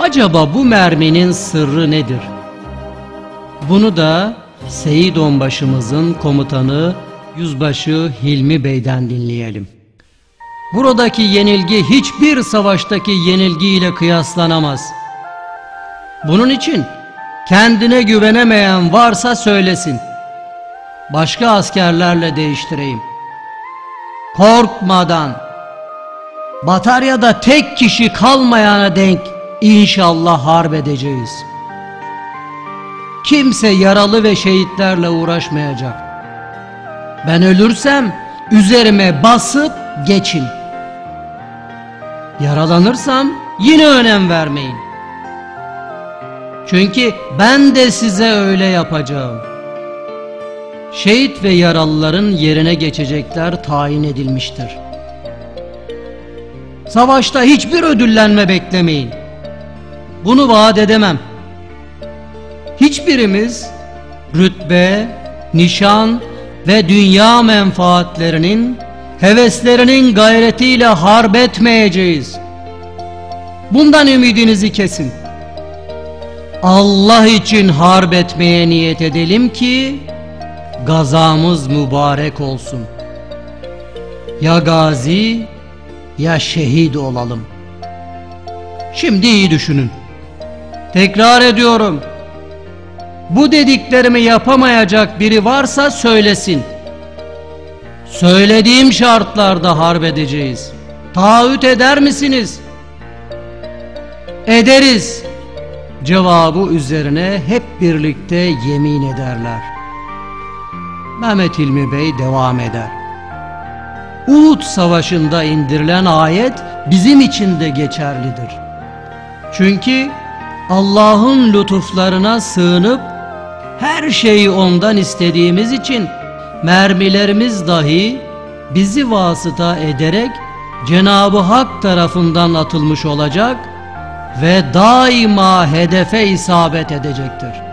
Acaba bu merminin sırrı nedir? Bunu da Seyit Onbaşımızın komutanı Yüzbaşı Hilmi Bey'den dinleyelim. Buradaki yenilgi hiçbir savaştaki yenilgiyle kıyaslanamaz. Bunun için kendine güvenemeyen varsa söylesin. Başka askerlerle değiştireyim. Korkmadan, bataryada tek kişi kalmayana denk inşallah harp edeceğiz. Kimse yaralı ve şehitlerle uğraşmayacak. Ben ölürsem üzerime basıp geçin. Yaralanırsam yine önem vermeyin. Çünkü ben de size öyle yapacağım. Şehit ve yaralıların yerine geçecekler tayin edilmiştir. Savaşta hiçbir ödüllenme beklemeyin. Bunu vaat edemem. Hiçbirimiz rütbe, nişan ve dünya menfaatlerinin, heveslerinin gayretiyle harp etmeyeceğiz. Bundan ümidinizi kesin. Allah için harp etmeye niyet edelim ki gazamız mübarek olsun. Ya gazi ya şehit olalım. Şimdi iyi düşünün. Tekrar ediyorum. Bu dediklerimi yapamayacak biri varsa söylesin. Söylediğim şartlarda harp edeceğiz. Taahhüt eder misiniz? Ederiz. Cevabı üzerine hep birlikte yemin ederler. Mehmet İlmi Bey devam eder. Uhud Savaşı'nda indirilen ayet bizim için de geçerlidir. Çünkü Allah'ın lütuflarına sığınıp her şeyi ondan istediğimiz için mermilerimiz dahi bizi vasıta ederek Cenab-ı Hak tarafından atılmış olacak ve daima hedefe isabet edecektir.